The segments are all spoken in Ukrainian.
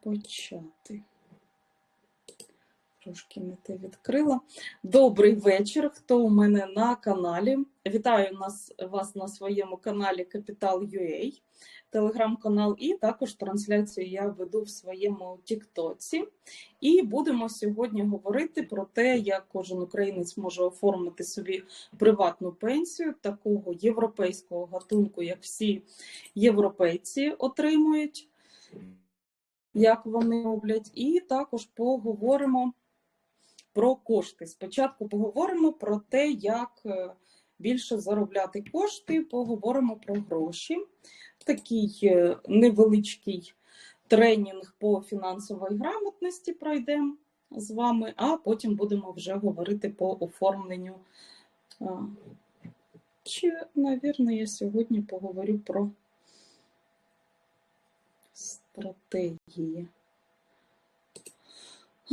почати. Трошки не те відкрила. Добрий вечір. Хто у мене на каналі? Вітаю нас, вас на своєму каналі Capital.ua, телеграм-канал, і також трансляцію я веду в своєму Тіктоці. І будемо сьогодні говорити про те, як кожен українець може оформити собі приватну пенсію такого європейського гатунку, як всі європейці отримують. Як вони роблять, і також поговоримо про кошти. Спочатку поговоримо про те, як е, більше заробляти кошти, поговоримо про гроші. Такий е, невеличкий тренінг по фінансовій грамотності пройдемо з вами, а потім будемо вже говорити по оформленню. Чи, навірно, я сьогодні поговорю про стратегії.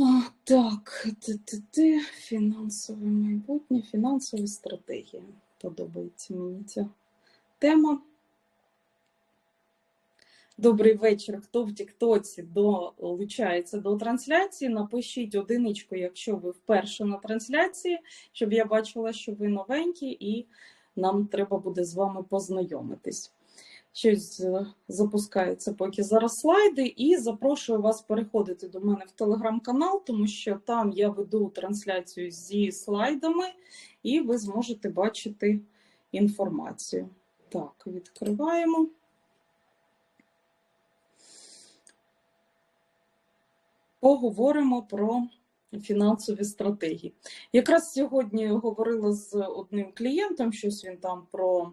А, Так, ти-ти-ти, фінансове майбутнє, фінансові стратегії. Подобається мені ця тема. Добрий вечір. Хто в Тіктоці долучається до трансляції? Напишіть одиничку, якщо ви вперше на трансляції, щоб я бачила, що ви новенькі, і нам треба буде з вами познайомитись щось е, запускається поки зараз слайди, і запрошую вас переходити до мене в телеграм-канал, тому що там я веду трансляцію зі слайдами, і ви зможете бачити інформацію. Так, відкриваємо. Поговоримо про фінансові стратегії. Якраз сьогодні говорила з одним клієнтом, щось він там про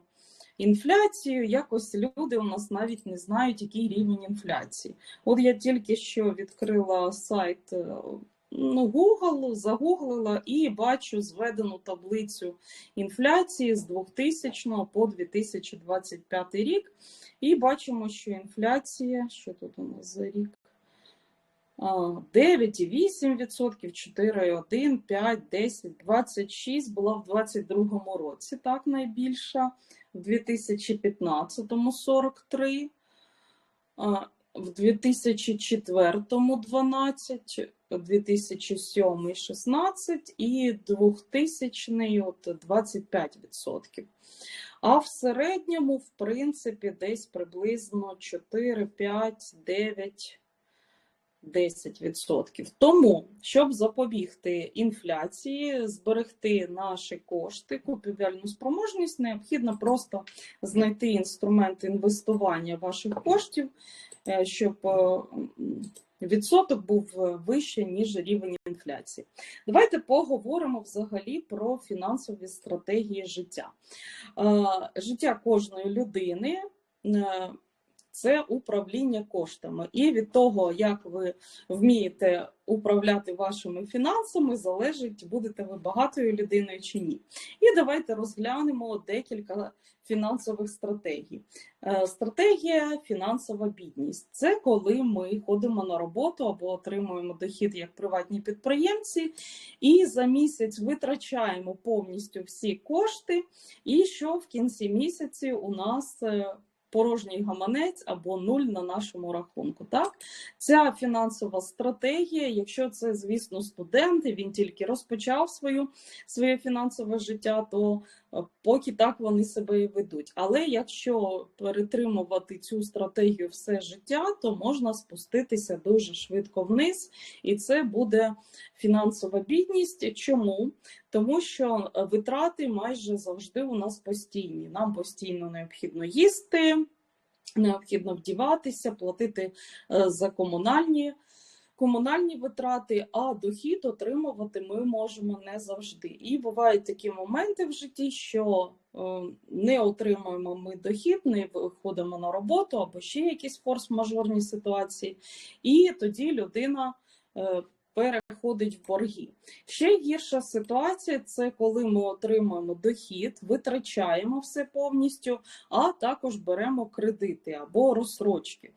інфляцію. Якось люди у нас навіть не знають, який рівень інфляції. От я тільки що відкрила сайт е, ну, Google, загуглила і бачу зведену таблицю інфляції з 2000 по 2025 рік. І бачимо, що інфляція, що тут у нас за рік? 9,8%, 4,1, 5, 10, 26 була в 2022 році, так найбільша в 2015-му 43, в 2004-му 12, в 2007 16 і 2000 от 25%. А в середньому, в принципі, десь приблизно 4, 5, 9 10%. Тому, щоб запобігти інфляції, зберегти наші кошти, купівельну спроможність, необхідно просто знайти інструмент інвестування ваших коштів, е, щоб е, відсоток був вищий, ніж рівень інфляції. Давайте поговоримо взагалі про фінансові стратегії життя. Е, життя кожної людини це управління коштами. І від того, як ви вмієте управляти вашими фінансами, залежить, будете ви багатою людиною чи ні. І давайте розглянемо декілька фінансових стратегій. Е, стратегія фінансова бідність це коли ми ходимо на роботу або отримуємо дохід як приватні підприємці, і за місяць витрачаємо повністю всі кошти, і що в кінці місяці у нас е, порожній гаманець або нуль на нашому рахунку. Так, ця фінансова стратегія, якщо це, звісно, студенти, він тільки розпочав свою своє фінансове життя, то поки так вони себе і ведуть. Але якщо перетримувати цю стратегію все життя, то можна спуститися дуже швидко вниз, і це буде фінансова бідність. Чому? Тому що е, витрати майже завжди у нас постійні. Нам постійно необхідно їсти, необхідно вдіватися, платити е, за комунальні. Комунальні витрати, а дохід отримувати ми можемо не завжди. І бувають такі моменти в житті, що е, не отримуємо ми дохід, не виходимо на роботу або ще якісь форс-мажорні ситуації, і тоді людина переходить в борги. Ще гірша ситуація це коли ми отримуємо дохід, витрачаємо все повністю, а також беремо кредити або розсрочки.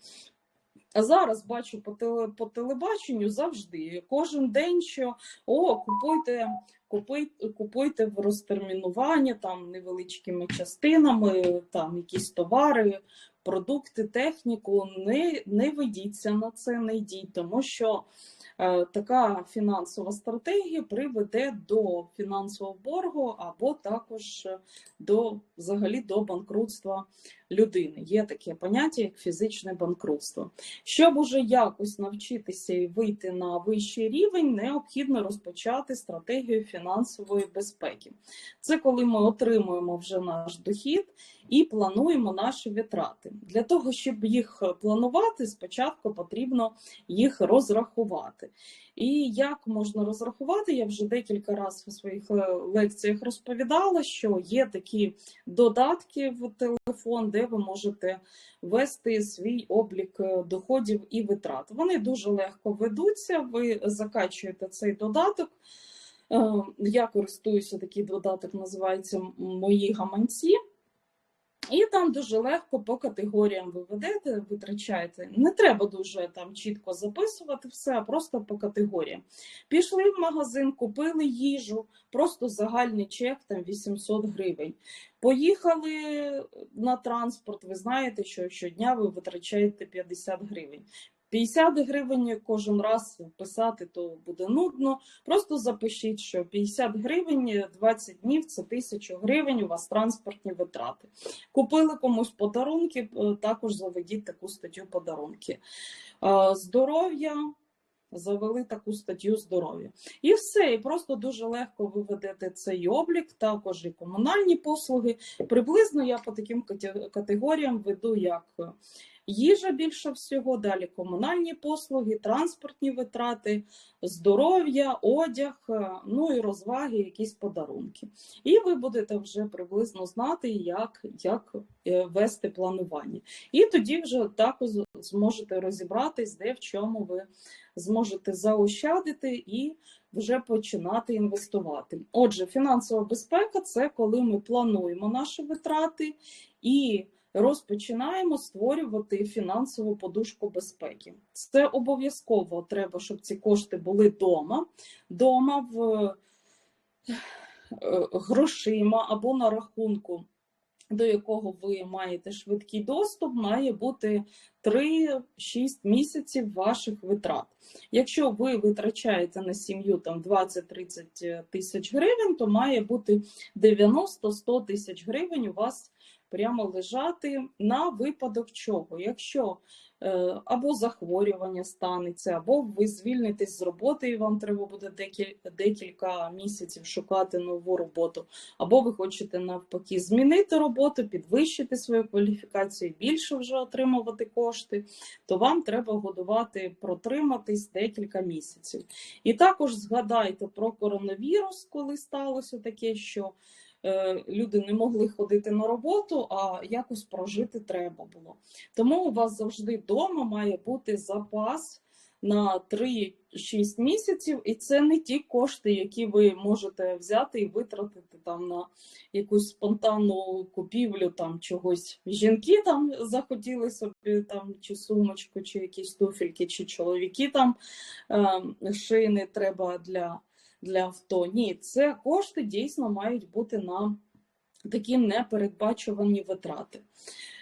Зараз бачу по теле, по телебаченню завжди кожен день, що о, купуйте, купуйте, купуйте в розтермінування там невеличкими частинами, там якісь товари продукти, техніку. Не, не ведіться на це, не йдіть, тому що така фінансова стратегія приведе до фінансового боргу або також е, до взагалі до банкрутства людини. Є таке поняття, як фізичне банкрутство. Щоб уже якось навчитися і вийти на вищий рівень, необхідно розпочати стратегію фінансової безпеки. Це коли ми отримуємо вже наш дохід і плануємо наші витрати. Для того, щоб їх планувати, спочатку потрібно їх розрахувати. І як можна розрахувати, я вже декілька разів у своїх е, лекціях розповідала, що є такі додатки в телефон, де ви можете вести свій облік е, доходів і витрат. Вони дуже легко ведуться. Ви закачуєте цей додаток. Е, Я користуюся такий додаток, називається Мої гаманці. І там дуже легко по категоріям ви ведете, витрачаєте. Не треба дуже там чітко записувати все, а просто по категоріям. Пішли в магазин, купили їжу, просто загальний чек там 800 гривень. Поїхали на транспорт. Ви знаєте, що щодня ви витрачаєте 50 гривень. 50 гривень кожен раз писати, то буде нудно. Просто запишіть, що 50 гривень 20 днів це 1000 гривень. У вас транспортні витрати. Купили комусь подарунки, е, також заведіть таку статтю подарунки. Е, Здоров'я. Завели таку статтю здоров'я. І все, і просто дуже легко ви ведете цей облік, також і комунальні послуги. Приблизно я по таким категоріям веду як їжа більше всього, далі комунальні послуги, транспортні витрати, здоров'я, одяг, е, ну і розваги, якісь подарунки. І ви будете вже приблизно знати, як, як е, вести планування. І тоді вже також зможете розібратись, де в чому ви зможете заощадити і вже починати інвестувати. Отже, фінансова безпека це коли ми плануємо наші витрати і розпочинаємо створювати фінансову подушку безпеки. Це обов'язково треба, щоб ці кошти були вдома, дома в е, грошима або на рахунку. До якого ви маєте швидкий доступ, має бути 3-6 місяців ваших витрат. Якщо ви витрачаєте на сім'ю там 20-30 тисяч гривень, то має бути 90-100 тисяч гривень у вас прямо лежати на випадок чого. Якщо е, або захворювання станеться, або ви звільнитесь з роботи, і вам треба буде декілька, місяців шукати нову роботу, або ви хочете навпаки змінити роботу, підвищити свою кваліфікацію, більше вже отримувати кошти, то вам треба годувати, протриматись декілька місяців. І також згадайте про коронавірус, коли сталося таке, що люди не могли ходити на роботу, а якось прожити треба було. Тому у вас завжди вдома має бути запас на 3-6 місяців, і це не ті кошти, які ви можете взяти і витратити там на якусь спонтанну купівлю там чогось. Жінки там захотіли собі там чи сумочку, чи якісь туфельки, чи чоловіки там е, шини треба для для авто. Ні, це кошти дійсно мають бути на такі непередбачувані витрати.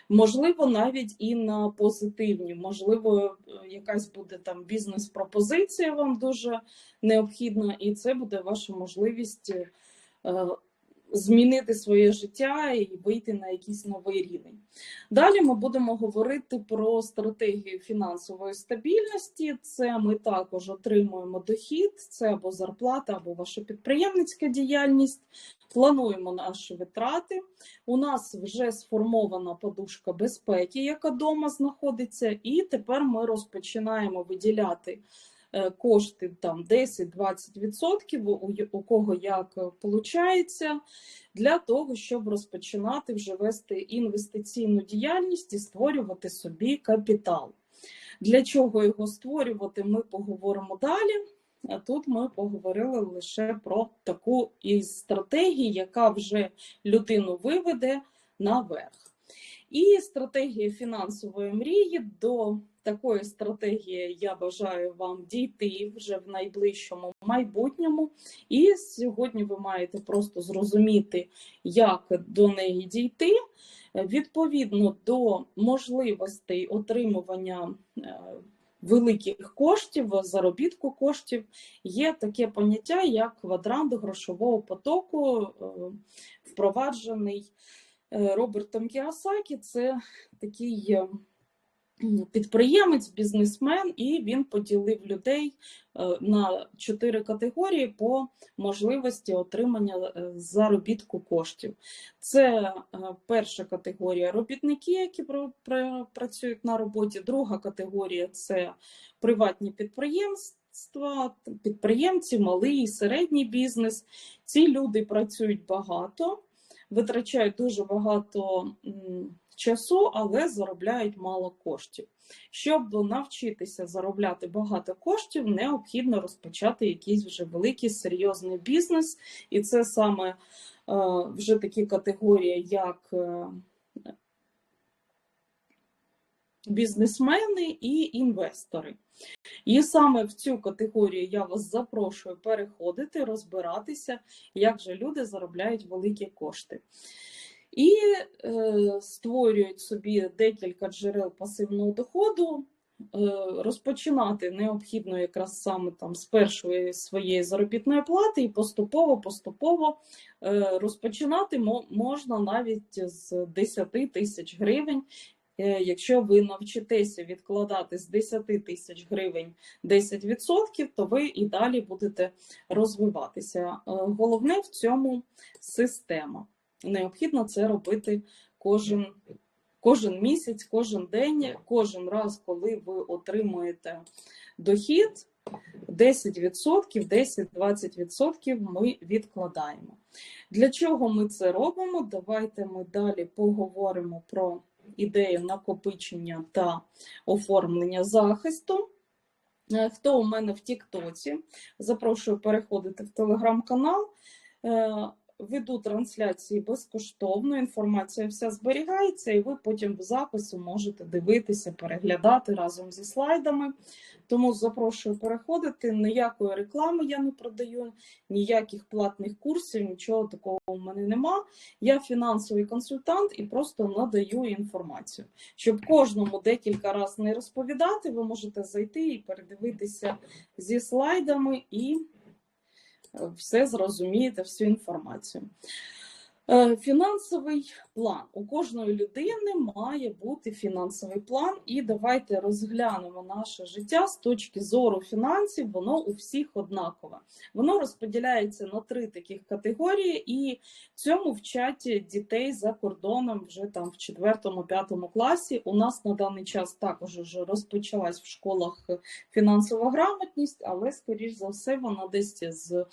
Можливо, навіть і на позитивні, можливо, якась буде там бізнес-пропозиція вам дуже необхідна, і це буде ваша можливість е, змінити своє життя і вийти на якийсь новий рівень. Далі ми будемо говорити про стратегію фінансової стабільності. Це ми також отримуємо дохід, це або зарплата, або ваша підприємницька діяльність. Плануємо наші витрати. У нас вже сформована подушка безпеки, яка вдома знаходиться, і тепер ми розпочинаємо виділяти. Е, Кошти там 10-20%, у, кого як виходить, для того, щоб розпочинати вже вести інвестиційну діяльність і створювати собі капітал. Для чого його створювати, ми поговоримо далі. А тут ми поговорили лише про таку із стратегії, яка вже людину виведе наверх. І стратегія фінансової мрії до такої стратегії я бажаю вам дійти вже в найближчому майбутньому. І сьогодні ви маєте просто зрозуміти, як до неї дійти. Відповідно до можливостей отримування е, великих коштів, заробітку коштів, є таке поняття, як квадрант грошового потоку, е, впроваджений е, Робертом Кіосакі. Це такий підприємець, бізнесмен, і він поділив людей е, на чотири категорії по можливості отримання е, заробітку коштів. Це е, перша категорія робітники, які працюють на роботі. Друга категорія це приватні підприємства. Підприємці, малий і середній бізнес. Ці люди працюють багато, витрачають дуже багато часу, але заробляють мало коштів. Щоб навчитися заробляти багато коштів, необхідно розпочати якийсь вже великий серйозний бізнес, і це саме е, вже такі категорії, як е, бізнесмени і інвестори. І саме в цю категорію я вас запрошую переходити, розбиратися, як же люди заробляють великі кошти і е, створюють собі декілька джерел пасивного доходу. Е, розпочинати необхідно якраз саме там з першої своєї заробітної плати, і поступово-поступово е, розпочинати можна навіть з 10 тисяч гривень. Е, якщо ви навчитеся відкладати з 10 тисяч гривень 10%, то ви і далі будете розвиватися. Головне в цьому система необхідно це робити кожен кожен місяць, кожен день, кожен раз, коли ви отримуєте дохід, 10%, 10-20% ми відкладаємо. Для чого ми це робимо? Давайте ми далі поговоримо про ідею накопичення та оформлення захисту. Е, хто у мене в Тіктоці, запрошую переходити в телеграм-канал. Веду трансляції безкоштовно, інформація вся зберігається, і ви потім в запису можете дивитися, переглядати разом зі слайдами. Тому запрошую переходити. Ніякої реклами я не продаю, ніяких платних курсів, нічого такого у мене нема. Я фінансовий консультант і просто надаю інформацію. Щоб кожному декілька разів не розповідати, ви можете зайти і передивитися зі слайдами і все зрозумієте, всю інформацію. Е, фінансовий план у кожної людини має бути фінансовий план, і давайте розглянемо наше життя з точки зору фінансів. Воно у всіх однакове. Воно розподіляється на три таких категорії, і цьому вчать дітей за кордоном вже там в четвертому-п'ятому класі. У нас на даний час також вже розпочалась в школах фінансова грамотність, але скоріш за все вона десь з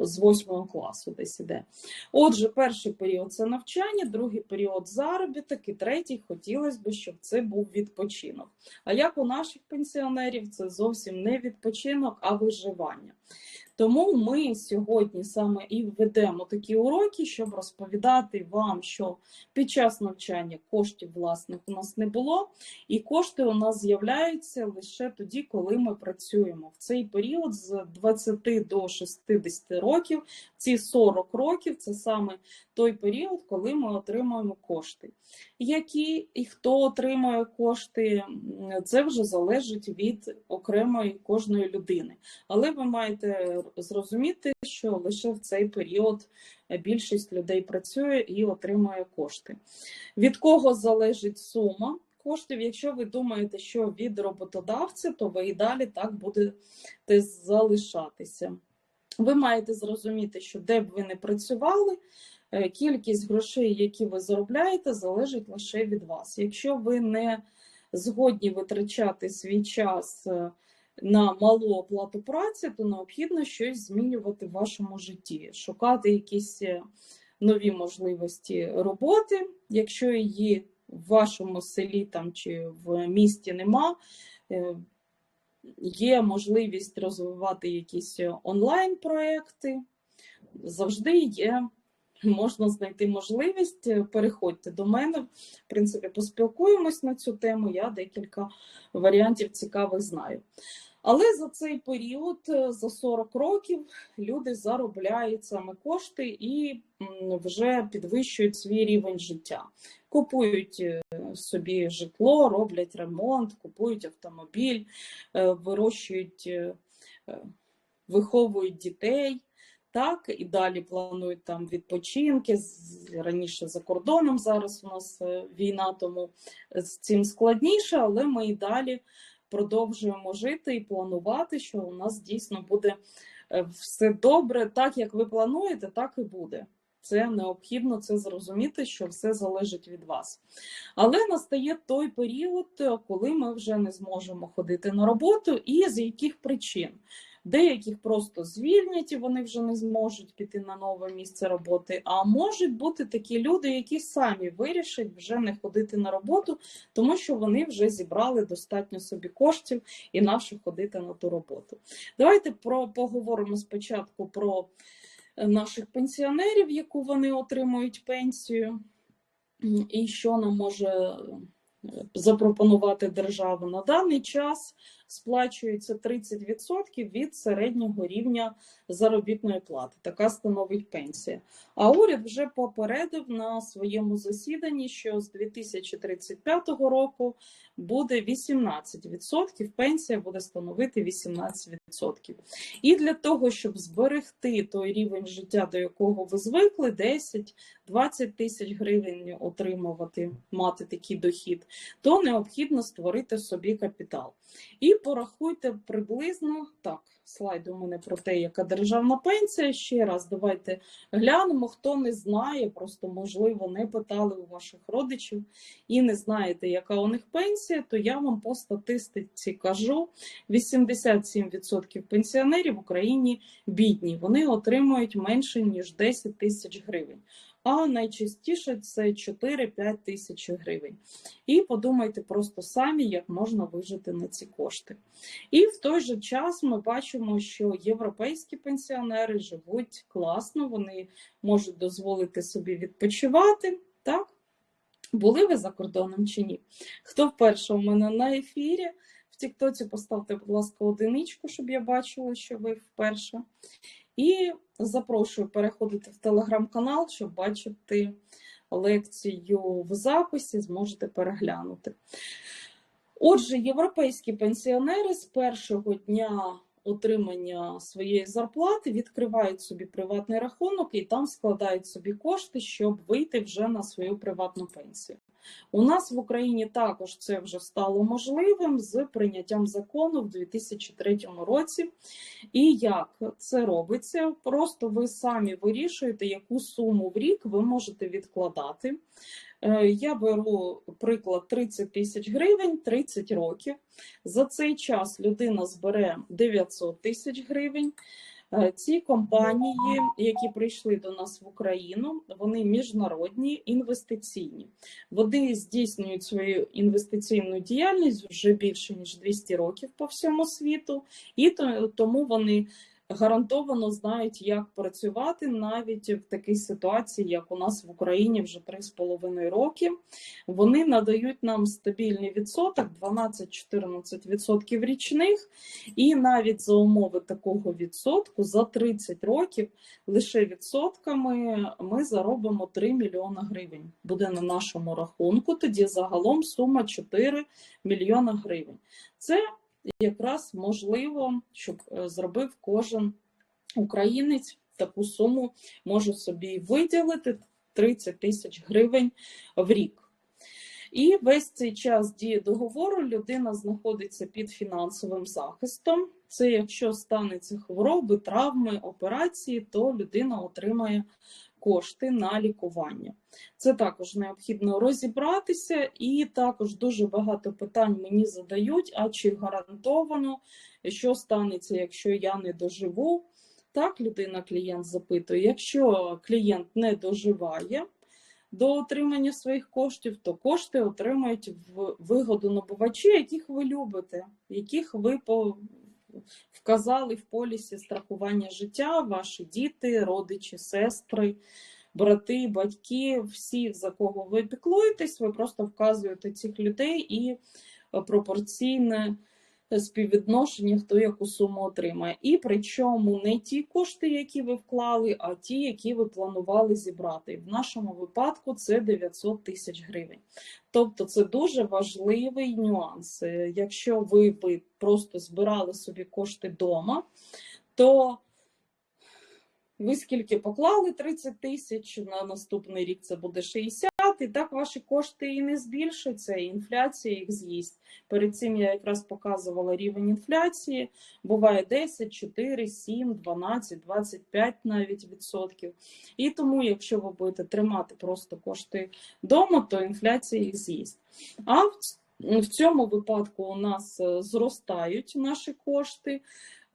з восьмого класу десь іде. Отже, перший період це навчання, другий період заробіток, і третій хотілося б, щоб це був відпочинок. А як у наших пенсіонерів, це зовсім не відпочинок, а виживання. Тому ми сьогодні саме і введемо такі уроки, щоб розповідати вам, що під час навчання коштів власних у нас не було, і кошти у нас з'являються лише тоді, коли ми працюємо. В цей період з 20 до 60 років, ці 40 років це саме той період, коли ми отримуємо кошти. Які і хто отримує кошти, це вже залежить від окремої кожної людини. Але ви маєте зрозуміти, що лише в цей період більшість людей працює і отримує кошти. Від кого залежить сума? Коштів, якщо ви думаєте, що від роботодавця, то ви і далі так будете залишатися. Ви маєте зрозуміти, що де б ви не працювали, Е, кількість грошей, які ви заробляєте, залежить лише від вас. Якщо ви не згодні витрачати свій час е, на малу оплату праці, то необхідно щось змінювати в вашому житті, шукати якісь е, нові можливості роботи, якщо її в вашому селі там чи в місті нема. Є можливість розвивати якісь онлайн-проекти, завжди є можна знайти можливість, е, переходьте до мене. В принципі, поспілкуємось на цю тему. Я декілька варіантів цікавих знаю. Але за цей період, е, за 40 років, люди заробляють саме кошти і вже підвищують свій рівень життя. Купують е, собі житло, роблять ремонт, купують автомобіль, вирощують, виховують дітей. Так, і далі планують там відпочинки раніше за кордоном. Зараз у нас е, війна, тому з цим складніше, але ми і далі продовжуємо жити і планувати, що у нас дійсно буде е, все добре, так як ви плануєте, так і буде. Це необхідно це зрозуміти, що все залежить від вас. Але настає той період, е, коли ми вже не зможемо ходити на роботу, і з яких причин. Деяких просто звільнять і вони вже не зможуть піти на нове місце роботи. А можуть бути такі люди, які самі вирішать вже не ходити на роботу, тому що вони вже зібрали достатньо собі коштів і нащо ходити на ту роботу. Давайте про поговоримо спочатку про е, наших пенсіонерів, яку вони отримують пенсію, і що нам може е, запропонувати держава на даний час. Сплачується 30% від середнього рівня заробітної плати. Така становить пенсія. А уряд вже попередив на своєму засіданні, що з 2035 року буде 18%, пенсія буде становити 18%. І для того, щоб зберегти той рівень життя, до якого ви звикли, 10-20 тисяч гривень отримувати, мати такий дохід, то необхідно створити собі капітал. І порахуйте приблизно так. Слайд у мене про те, яка державна пенсія. Ще раз давайте глянемо. Хто не знає, просто можливо не питали у ваших родичів і не знаєте, яка у них пенсія, то я вам по статистиці кажу: 87% пенсіонерів в Україні бідні. Вони отримують менше ніж 10 тисяч гривень. А найчастіше це 4-5 тисяч гривень. І подумайте просто самі, як можна вижити на ці кошти. І в той же час ми бачимо, що європейські пенсіонери живуть класно, вони можуть дозволити собі відпочивати. Так? Були ви за кордоном чи ні? Хто вперше у мене на ефірі? В Тіктоці поставте, будь ласка, одиничку, щоб я бачила, що ви вперше. І запрошую переходити в телеграм-канал, щоб бачити лекцію в записі, зможете переглянути. Отже, європейські пенсіонери з першого дня отримання своєї зарплати відкривають собі приватний рахунок і там складають собі кошти, щоб вийти вже на свою приватну пенсію. У нас в Україні також це вже стало можливим з прийняттям закону в 2003 році. І як це робиться? Просто ви самі вирішуєте, яку суму в рік ви можете відкладати. Е, Я беру приклад 30 тисяч гривень, 30 років. За цей час людина збере 900 тисяч гривень. Е, Ці компанії, які прийшли до нас в Україну, вони міжнародні інвестиційні. Вони здійснюють свою інвестиційну діяльність вже більше ніж 200 років по всьому світу, і тому вони гарантовано знають, як працювати навіть в такій ситуації, як у нас в Україні вже 3,5 роки. Вони надають нам стабільний відсоток 12-14% річних, і навіть за умови такого відсотку за 30 років лише відсотками ми заробимо 3 мільйона гривень. Буде на нашому рахунку. Тоді загалом сума 4 мільйона гривень. Це якраз можливо, щоб е, зробив кожен українець таку суму може собі виділити 30 тисяч гривень в рік. І весь цей час дії договору людина знаходиться під фінансовим захистом. Це якщо станеться хвороби, травми, операції, то людина отримає кошти на лікування. Це також необхідно розібратися, і також дуже багато питань мені задають: а чи гарантовано, що станеться, якщо я не доживу? Так, людина, клієнт запитує, якщо клієнт не доживає до отримання своїх коштів, то кошти отримають в вигоду набувачі, яких ви любите, яких ви вказали в полісі страхування життя, ваші діти, родичі, сестри, брати, батьки, всі, за кого ви піклуєтесь, ви просто вказуєте цих людей і е, пропорційне співвідношення, хто яку суму отримає. І причому не ті кошти, які ви вклали, а ті, які ви планували зібрати. В нашому випадку це 900 тисяч гривень. Тобто це дуже важливий нюанс. Е, Якщо ви би просто збирали собі кошти вдома, то ви скільки поклали 30 тисяч, на наступний рік це буде 60, і так ваші кошти і не збільшаться, і інфляція їх з'їсть. Перед цим я якраз показувала рівень інфляції. Буває 10, 4, 7, 12, 25 навіть відсотків. І тому, якщо ви будете тримати просто кошти вдома, то інфляція їх з'їсть. А в цьому випадку у нас е, зростають наші кошти.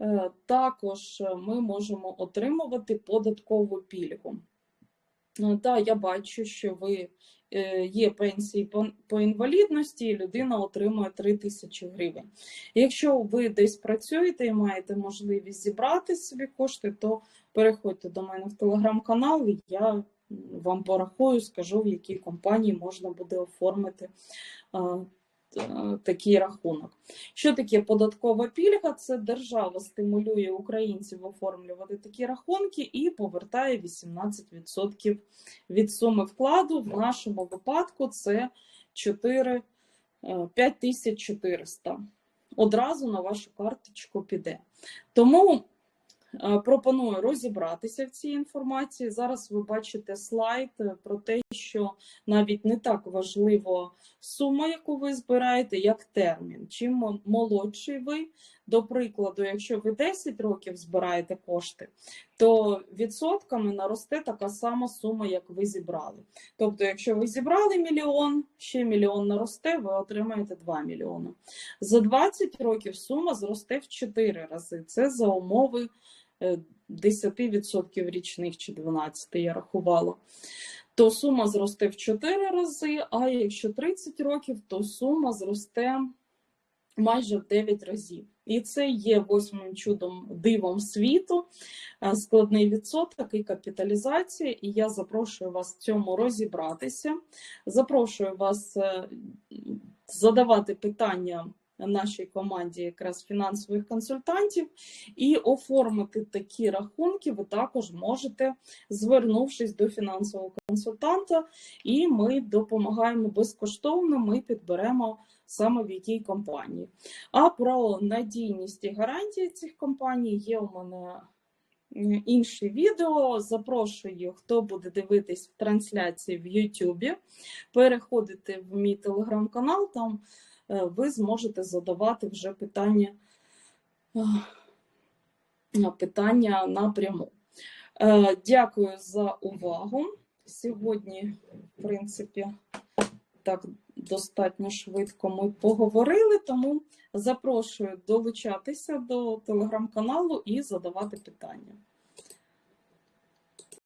Е, Також ми можемо отримувати податкову пільгу. Е, Та я бачу, що ви е, є пенсії по, інвалідності, і людина отримує 3 тисячі гривень. Якщо ви десь працюєте і маєте можливість зібрати собі кошти, то переходьте до мене в телеграм-канал, і я вам порахую, скажу, в якій компанії можна буде оформити такий рахунок. Що таке податкова пільга? Це держава стимулює українців оформлювати такі рахунки і повертає 18% від суми вкладу. В нашому випадку це 4, е, 5400. Одразу на вашу карточку піде. Тому е, пропоную розібратися в цій інформації. Зараз ви бачите слайд е, про те, що навіть не так важливо сума, яку ви збираєте, як термін. Чим молодший ви, до прикладу, якщо ви 10 років збираєте кошти, то відсотками наросте така сама сума, як ви зібрали. Тобто, якщо ви зібрали мільйон, ще мільйон наросте, ви отримаєте 2 мільйони. За 20 років сума зросте в 4 рази. Це за умови е, 10% річних чи 12 я рахувала. То сума зросте в 4 рази, а якщо 30 років, то сума зросте майже в 9 разів. І це є восьмим чудом дивом світу, е, складний відсоток і капіталізація. І я запрошую вас в цьому розібратися. Запрошую вас е, задавати питання нашій команді якраз фінансових консультантів, і оформити такі рахунки ви також можете, звернувшись до фінансового консультанта, і ми допомагаємо безкоштовно. Ми підберемо саме в якій компанії. А про надійність і гарантії цих компаній є у мене м, інші відео. Запрошую, хто буде дивитись в трансляції в Ютубі. Переходите в мій телеграм-канал, там ви зможете задавати вже питання, е, питання напряму. Е, Дякую за увагу. Сьогодні, в принципі, так достатньо швидко ми поговорили, тому запрошую долучатися до телеграм-каналу і задавати питання.